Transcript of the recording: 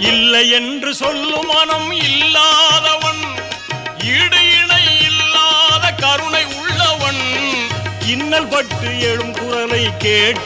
இல்லை என்று சொல்லும் மனம் இல்லாதவன் ஈடு இணை இல்லாத கருணை உள்ளவன் இன்னல் பட்டு எழும் குரலை கேட்டு